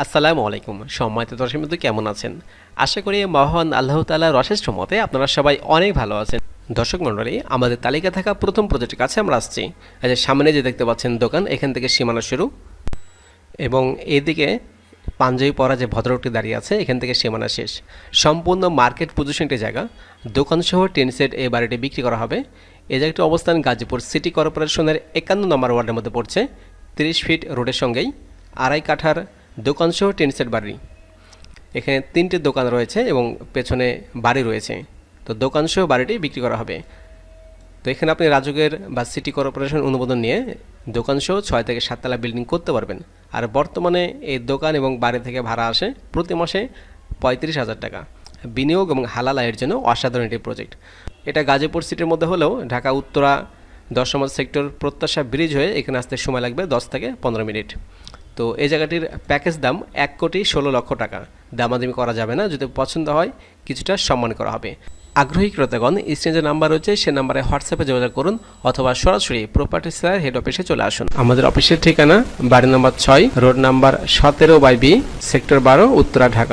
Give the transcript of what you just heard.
আসসালামু আলাইকুম। সম্মানিত দর্শক বন্ধু কেমন আছেন? আশা করি মহান আল্লাহ তালার অশেষ মতে আপনারা সবাই অনেক ভালো আছেন। দর্শক মণ্ডলী, আমাদের তালিকা থাকা প্রথম প্রজেক্টের কাছে আমরা আসছি। যে সামনে যে দেখতে পাচ্ছেন দোকান, এখান থেকে সীমানা শুরু। এবং এদিকে পাঞ্জাবি পরা যে ভদ্রলোকটি দাঁড়িয়ে আছে, এখান থেকে সীমানা শেষ। সম্পূর্ণ মার্কেট পজিশনটি জায়গা। দোকানসহ টেন সেট এই বাড়িটি বিক্রি করা হবে। এই জায়গাটির অবস্থান গাজীপুর সিটি কর্পোরেশনের একান্ন নম্বর ওয়ার্ডের মধ্যে পড়ছে। তিরিশ ফিট রোডের সঙ্গেই আড়াই কাঠার দোকানসহ টেন সেট বাড়ি। এখানে তিনটে দোকান রয়েছে এবং পেছনে বাড়ি রয়েছে। তো দোকানসহ বাড়িটি বিক্রি করা হবে। তো এখানে আপনি রাজুকের বা সিটি কর্পোরেশন অনুমোদন নিয়ে দোকানসহ ছয় থেকে সাততলা বিল্ডিং করতে পারবেন। আর বর্তমানে এই দোকান এবং বাড়ি থেকে ভাড়া আসে প্রতি মাসে পঁয়ত্রিশ হাজার টাকা। বিনিয়োগ এবং হালাল আয়ের জন্য অসাধারণ একটি প্রজেক্ট। এটা গাজীপুর সিটির মধ্যে হলেও ঢাকা, উত্তরা দশ নম্বর সেক্টর প্রত্যাশা ব্রিজ হয়ে এখানে আসতে সময় লাগবে দশ থেকে পনেরো মিনিট। তো এই জায়গাটির প্যাকেজ দাম এক কোটি ষোলো লক্ষ টাকা। দামাদামি করা যাবে না, যদি পছন্দ হয়, কিছুটা সম্মান করা হবে। আগ্রহী ক্রেতাগণ স্ক্রিনে যে নাম্বার রয়েছে, সে নাম্বারে হোয়াটসঅ্যাপে যোগাযোগ করুন অথবা সরাসরি প্রপার্টি সেলার হেড অফিসে চলে আসুন। আমাদের অফিসের ঠিকানা বাড়ি নম্বর ছয় রোড নাম্বার সতেরো বাই বি সেক্টর বারো, উত্তরা, ঢাকা।